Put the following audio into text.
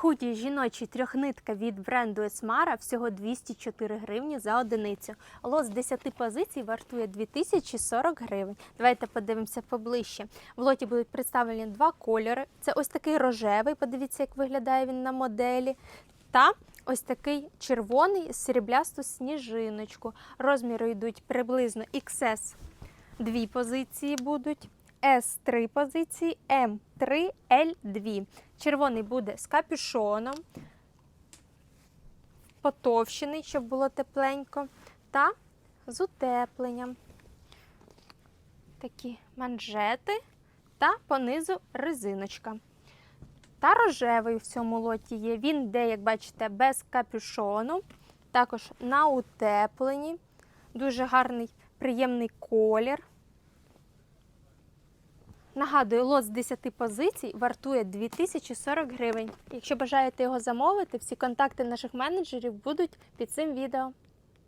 Худі жіночий трьохнитка від бренду Esmara всього 204 гривні за одиницю. Лот з 10 позицій вартує 2040 гривень. Давайте подивимося поближче. В лоті будуть представлені два кольори. Це ось такий рожевий, подивіться, як виглядає він на моделі. Та ось такий червоний з сріблясту сніжиночку. Розміри йдуть приблизно XS дві позиції будуть. С3 позиції, М3, Л2. Червоний буде з капюшоном, потовщений, щоб було тепленько, та з утепленням. Такі манжети та понизу резиночка. Та рожевий в цьому лоті є. Він йде, як бачите, без капюшону, також на утепленні. Дуже гарний, приємний колір. Нагадую, лот з 10 позицій вартує 2040 гривень. Якщо бажаєте його замовити, всі контакти наших менеджерів будуть під цим відео.